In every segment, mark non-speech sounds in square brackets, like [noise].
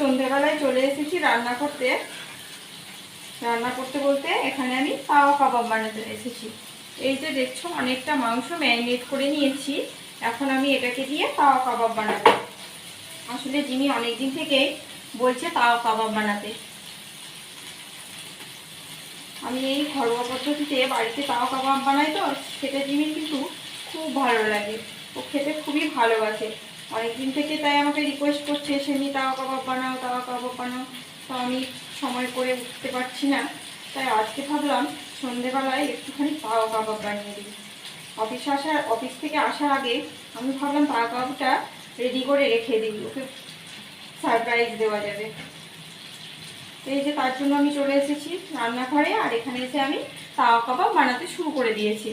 সন্ধেবেলায় চলে এসেছি রান্না করতে। রান্না করতে বলতে এখানে আমি তাওয়া কাবাব বানাতে এসেছি। এই যে দেখছ, অনেকটা মাংস ম্যারিনেট করে নিয়েছি। এখন আমি এটাকে দিয়ে তাওয়া কাবাব বানাবো। আসলে জিমি অনেকদিন থেকেই বলছে তাওয়া কাবাব বানাতে। আমি এই ঘরোয়া পদ্ধতিতে বাড়িতে তাওয়া কাবাব বানাই তো, সেটা জিমির কিন্তু খুব ভালো লাগে। ও খেতে খুবই ভালোবাসে। অনেকদিন থেকে তাই আমাকে রিকোয়েস্ট করছে সেমনি তাওয়া কাবাব বানাও, তাওয়া কাবাব বানাও। তো আমি সময় করে উঠতে পারছি না। তাই আজকে ভাবলাম সন্ধেবেলায় একটুখানি তাওয়া কাবাব বানিয়ে দিই। অফিস আসার, অফিস থেকে আসার আগে আমি ভাবলাম তাওয়া কাবাবটা রেডি করে রেখে দিই, ওকে সারপ্রাইজ দেওয়া যাবে। তো এই যে তার জন্য আমি চলে এসেছি রান্নাঘরে, আর এখানে এসে আমি তাওয়া কাবাব বানাতে শুরু করে দিয়েছি।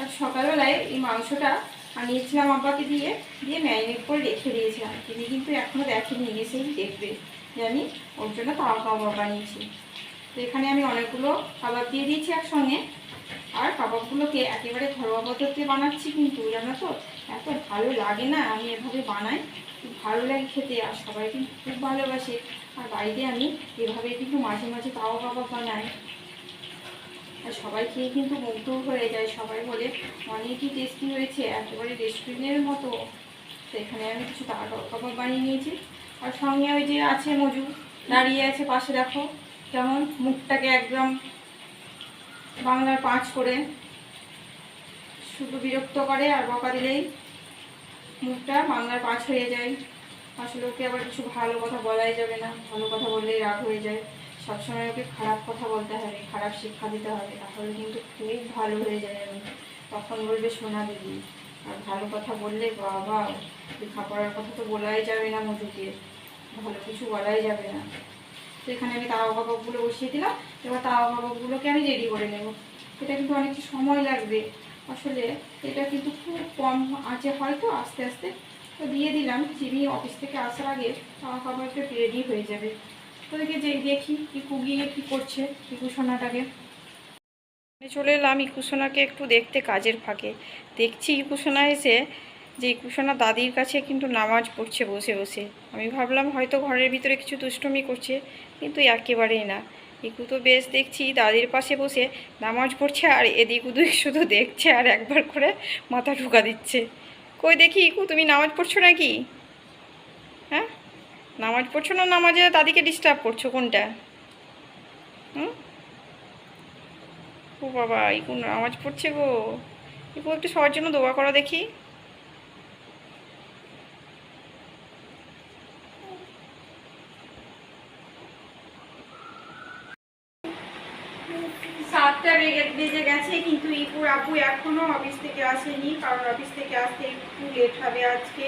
আর সকালবেলায় এই মাংসটা আনিয়েছিলাম আব্বাকে দিয়ে দিয়ে ম্যারিনেট করে রেখে দিয়েছিলাম। তিনি কিন্তু এখনও দেখেনি এসেই দেখবে যে আমি ওর জন্য তাওয়া কাবাব বানিয়েছি। তো এখানে আমি অনেকগুলো কাবাব দিয়ে দিয়েছি একসঙ্গে। আর কাবাবগুলোকে একেবারে ঘরোয়া পদ্ধতিতে বানাচ্ছি কিন্তু, জানো তো? এত ভালো লাগে না আমি এভাবে বানাই। খুব ভালো লাগে খেতে আর সবাই কিন্তু খুব ভালোবাসে। আর বাড়িতে আমি এভাবে কিন্তু মাঝে মাঝে তাওয়া কাবাব বানাই। আর সবাই খেয়ে কিন্তু মুগ্ধ হয়ে যায়। সবাই বলে অনেকই টেস্টি হয়েছে? একেবারে রেস্টুরেন্টের মতো। তো এখানে আমি কিছু কাবাব বানিয়ে নিয়েছি। আর সঙ্গে ওই যে আছে মজু, দাঁড়িয়ে আছে পাশে, দেখো যেমন মুখটাকে একদম বাংলার পাঁচ করে। শুধু বিরক্ত করে আর বকা দিলেই মুখটা বাংলার পাঁচ হয়ে যায়। আসলে ওকে আবার কিছু ভালো কথা বলাই যাবে না। ভালো কথা বললেই রাগ হয়ে যায়। সবসময় ওকে খারাপ কথা বলতে হবে খারাপ শিক্ষা দিতে হবে তাহলে কিন্তু খুব ভালো হয়ে যায় আমি তখন বলবে সোনা দিদি, আর ভালো কথা বললে বাবা, লেখাপড়ার কথা তো বলাই যাবে না মধুকে, ভালো কিছু বলাই যাবে না। তো এখানে আমি তাওয়া কাবাবগুলো বসিয়ে দিলাম। এবার তাওয়া কাবাবগুলোকে আমি রেডি করে নেব। এটা কিন্তু অনেক সময় লাগবে। আসলে এটা কিন্তু খুব কম আঁচে হয়তো আস্তে আস্তে। তো দিয়ে দিলাম চিনি অফিস থেকে আসার আগে তাওয়া কাবাবটা রেডি হয়ে যাবে। তোদেরকে যে দেখি ইকু গিয়ে কী করছে সোনাটাকে চলে এলাম ইকুসোনাকে একটু দেখতে কাজের ফাঁকে। দেখছি ইকুসোনা এসে যে ইকুসোনা দাদির কাছে কিন্তু নামাজ পড়ছে বসে বসে। আমি ভাবলাম হয়তো ঘরের ভিতরে কিছু দুষ্টুমি করছে, কিন্তু একেবারেই না। ইকু তো বেশ দেখছি দাদির পাশে বসে নামাজ পড়ছে আর এদিক ওদিক শুধু দেখছে আর একবার করে মাথা ঢুকা দিচ্ছে। কই দেখি ইকু, তুমি নামাজ পড়ছো নাকি? হ্যাঁ? নামাজ পড়ছো না নামাজে? দাদিকে ডিস্টার্ব করছ, কোনটা? হুম? ও বাবা ইকু নামাজ পড়ছে গো? ইকু একটু সবার জন্য দোয়া করা দেখি। সাতটা বেজে গেছে, কিন্তু ইপুর আপু এখনও অফিস থেকে আসেনি, কারণ অফিস থেকে আসতে একটু লেট হবে আজকে।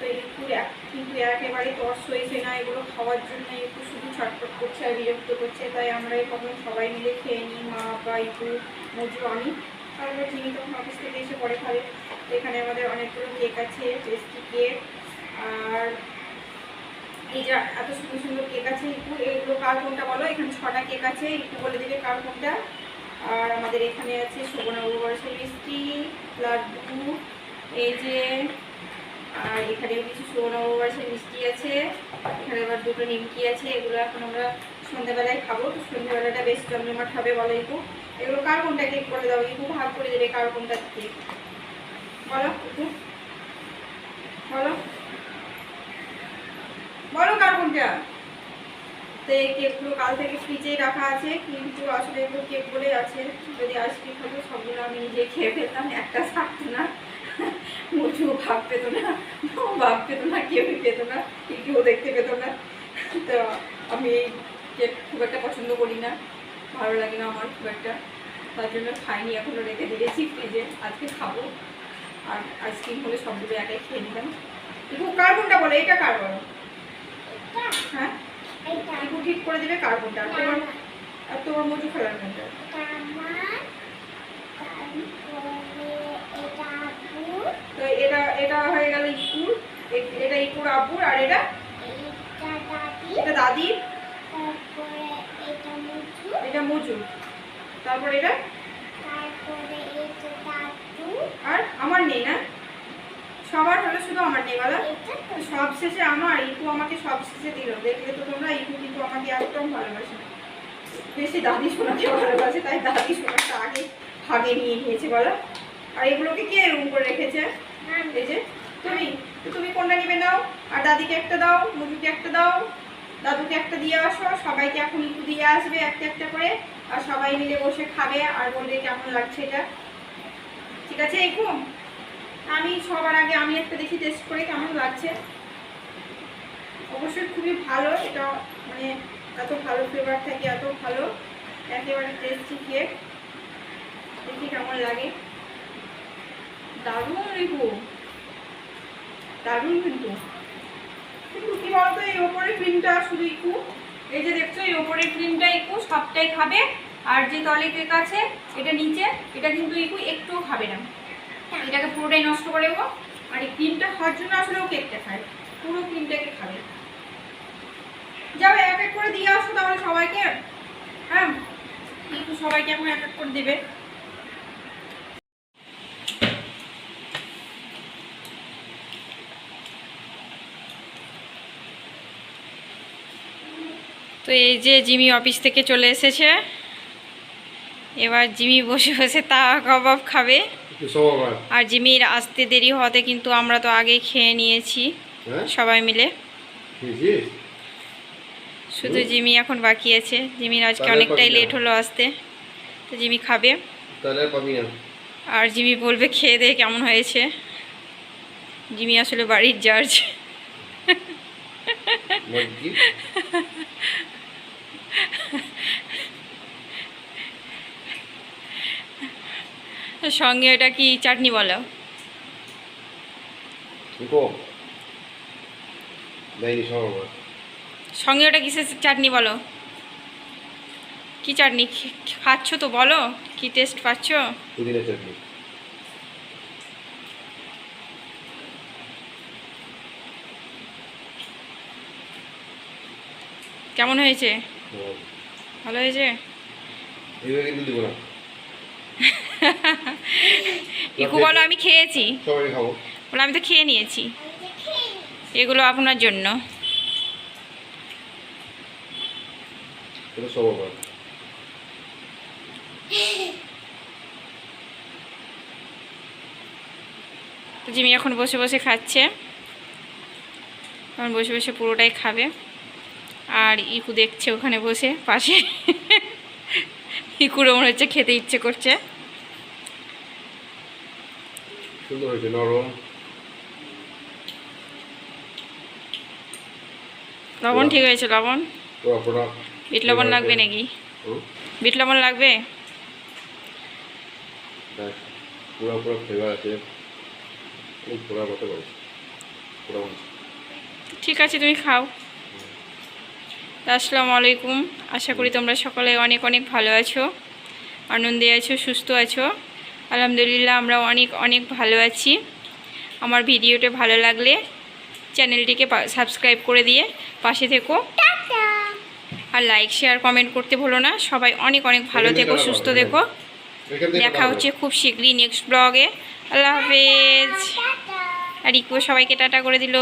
তো ইপুর এক- কিন্তু একেবারে তস হয়েছে না, এগুলো খাওয়ার জন্য একটু শুধু ছটফট করছে আর বিরক্ত করছে, তাই আমরা কখন সবাই মিলে খেয়ে নিই, মা বা ইপু, মজু, আমি। তারপর চিনি তখন অফিস থেকে এসে পরে খাবে। এখানে আমাদের অনেকগুলো কেক আছে টেস্টি কেক আর এই যে এত সুন্দর সুন্দর কেক আছে একটু এগুলো কার কোনটা বলো? এখানে ছটা কেক আছে একটু বলে দেবে কার কোনটা। আর আমাদের এখানে আছে সুবর্ণবাবু বয়সের মিষ্টি, লাড্ডু, এই যে আর এখানে কিছু সুবর্ণবাবু বয়সের মিষ্টি আছে, এখানে আবার দুটো নিমকি আছে, এগুলো এখন আমরা সন্ধ্যাবেলায় খাব। তো সন্ধ্যাবেলাটা বেশ জমজমাট হবে বলো একটু এগুলো কার কোনটা কেক করে দাও? একটু ভাগ করে দেবে কার কোনটা কেক? বলো একটু বলো। বলো কার কোনটা? তো এই কেকগুলো কাল থেকে ফ্রিজে রাখা আছে, কিন্তু আসলে এগুলো কেক বলে আছে। যদি আইসক্রিম হতো সবগুলো আমি নিজে খেয়ে ফেলতাম, একটা থাকতো না। মুচু ভাব পেতো না। ভাব পেতো না কেউই পেতো না কেউ দেখতে পেতো না। তো আমি এই কেক খুব একটা পছন্দ করি না। ভালো লাগে না আমার খুব একটা। তার জন্য খাইনি এখনও রেখে দিয়েছি ফ্রিজে। আজকে খাব। আর আইসক্রিম হলে সবগুলো একাই খেয়ে নিলাম। কিন্তু কার কোনটা বলে এটা কার বলো হ্যাঁ? ঠিক করে দিবে কার কোনটা আর তোমার আর তোমার মজু খেলার কোনটা তো এটা এটা হয়ে গেল ইকুর এটা ইকুর আব্বুর আর এটা এটা দাদির। এটা মজুর। তারপর এটা? আর আমার নেই না? সবার হলো শুধু আমার নেই বলো সব শেষে আমার ইকু আমাকে সব শেষে দিল। দেখলে তো তোমরা ইকু কিন্তু আমাকে একদম ভালোবাসে বেশি দাদি শোনাকে ভালোবাসে, তাই দাদি শোনাটা আগে ভাগে নিয়ে নিয়েছে বলো আর এগুলোকে কে এরকম করে রেখেছে? এই যে তুমি তুমি কোনটা নিবে নাও? আর দাদিকে একটা দাও মুজুকে একটা দাও। দাদুকে একটা দিয়ে আসো, সবাইকে এখন একটু দিয়ে আসবে একটা একটা করে। আর সবাই মিলে বসে খাবে আর বলবে কেমন লাগছে এটা। ঠিক আছে এরকম আমি সবার আগে, আমি একটা দেখি টেস্ট করে কেমন লাগছে। অবশ্যই খুবই ভালো, এটা মানে এত ভালো ফ্লেভার থাকে, এত ভালো। একেবারে টেস্টি কেক দেখি কেমন লাগে। দারুণ রিপু দারুণ কিন্তু। কিন্তু কি বলতো, এই ওপরের ক্রিমটা শুধু একটু। এই যে দেখছ, এই ওপরের ক্রিমটা একটু সবটাই খাবে। আর যে তলে কেক আছে, এটা নিচে, এটা কিন্তু একটু একটুও খাবে না। এটাকে পুরোটাই নষ্ট করে দেবো। আর এই ক্রিমটা খাওয়ার জন্য আসলে ও কেকটা খায়। পুরো ক্রিমটাকে খাবে। যাবে এক এক করে দিয়ে আসো তাহলে সবাইকে। হ্যাঁ একটু সবাইকে এখন এক এক করে দেবে। তো এই যে জিমি অফিস থেকে চলে এসেছে। এবার জিমি বসে বসে তা কবাব খাবে। আর জিমির আসতে দেরি হওয়াতে কিন্তু আমরা তো আগে খেয়ে নিয়েছি হ্যাঁ? সবাই মিলে। শুধু জিমি এখন বাকি আছে। জিমির আজকে অনেকটাই লেট হলো আসতে। তো জিমি খাবে। আর আর জিমি বলবে খেয়ে দিয়ে কেমন হয়েছে? জিমি আসলে বাড়ির জার্জ বল কি সঙ্গে এটা কি চাটনি বলো? সঙ্গে ওটা কিসের চাটনি বলো? কি চাটনি? খাচ্ছ তো বলো? কি টেস্ট পাচ্ছ? পুদিনা চাটনি। কেমন হয়েছে? হ্যাঁ। ভালো হয়েছে? এইভাবে কিন্তু দিব না। [laughs] ইকু বলো আমি খেয়েছি। বলো আমি তো খেয়ে নিয়েছি। এগুলো আপনার জন্য। জিমি এখন বসে বসে খাচ্ছে। এখন বসে বসে পুরোটাই খাবে। আর ইকু দেখছে ওখানে বসে পাশে। ইকুরও মনে হচ্ছে খেতে ইচ্ছে করছে। সুন্দর হয়েছে নরম। লবণ ঠিক হয়েছে লবণ? বিট লবণ লাগবে নাকি? বিট লবণ লাগবে? পোড়া পোড়া ফ্লেভার আছে। পোড়া মতো করেছে। ঠিক আছে তুমি খাও। আসসালামু আলাইকুম। আশা করি তোমরা সকলে অনেক অনেক ভালো আছো আনন্দে আছো সুস্থ আছো। আলহামদুলিল্লাহ আমরা অনেক অনেক ভালো আছি। আমার ভিডিওটা ভালো লাগলে চ্যানেলটিকে সাবস্ক্রাইব করে দিয়ে পাশে থেকো। আর লাইক শেয়ার কমেন্ট করতে ভুলো না। সবাই অনেক অনেক ভালো থেকো সুস্থ থেকো। দেখা হচ্ছে খুব শীঘ্রই নেক্সট ব্লগে আল্লাহ হাফেজ। আর ইকো সবাইকে টাটা করে দিল।